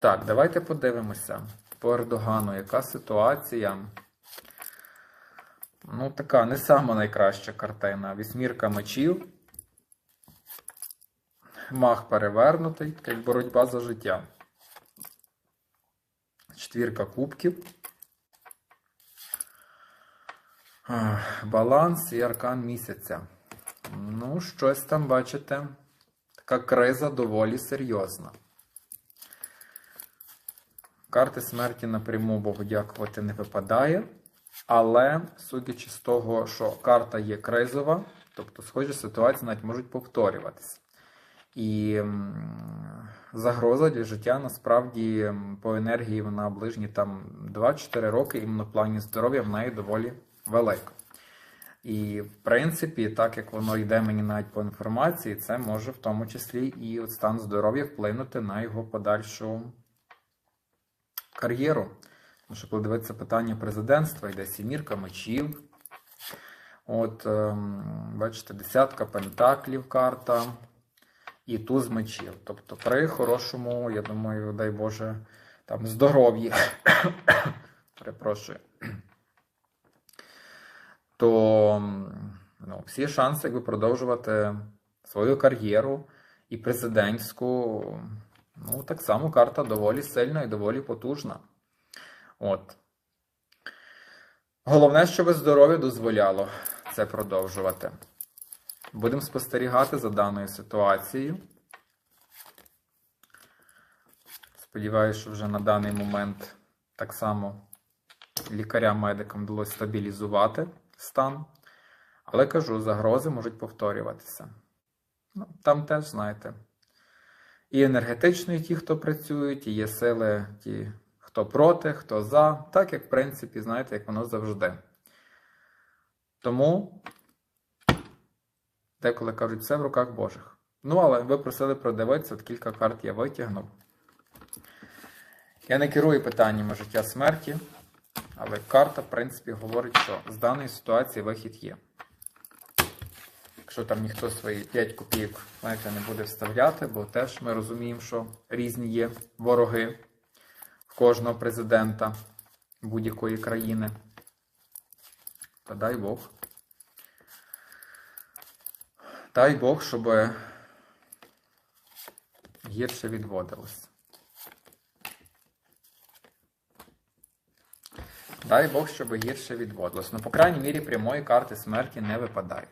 Так, давайте подивимося по Ердогану, яка ситуація. Ну, така не сама найкраща картина. Вісьмірка мечів. Мах перевернутий, як боротьба за життя. Четвірка кубків. Баланс і аркан місяця. Ну, щось там, бачите, така криза доволі серйозна. Карти смерті напряму Богу дякувати не випадає. Але, судячи з того, що карта є кризова, тобто схожі ситуації навіть можуть повторюватися. І загроза для життя насправді по енергії вона ближні там 2-4 роки, іменно в плані здоров'я в неї доволі велика. І, в принципі, так як воно йде мені навіть по інформації, це може в тому числі і от стан здоров'я вплинути на його подальшу кар'єру. Тому що коли дивитися питання президентства, йде сімірка мечів. От, ем, бачите, десятка пентаклів карта і туз мечів. Тобто, при хорошому, я думаю, дай Боже, там здоров'ї. Перепрошую. То ну, всі шанси якби, продовжувати свою кар'єру і президентську. Ну, так само карта доволі сильна і доволі потужна. От. Головне, щоб здоров'я дозволяло це продовжувати. Будемо спостерігати за даною ситуацією. Сподіваюся, що вже на даний момент так само лікарям-медикам вдалося стабілізувати стан. Але кажу, загрози можуть повторюватися. Ну, там теж, знаєте, і енергетичні ті, хто працюють, і є сили ті, хто проти, хто за, так як, в принципі, знаєте, як воно завжди. Тому, деколи кажуть, все в руках Божих. Ну, але ви просили продивитися, от кілька карт я витягнув. Я не керую питаннями життя смерті, але карта, в принципі, говорить, що з даної ситуації вихід є. Якщо там ніхто свої 5 копійок, знаєте, не буде вставляти, бо теж ми розуміємо, що різні є вороги в кожного президента будь-якої країни. Та дай Бог. Дай Бог, щоб гірше відводилось. Дай Бог, щоб гірше відводилось. Ну, по крайній мірі, прямої карти смерті не випадає.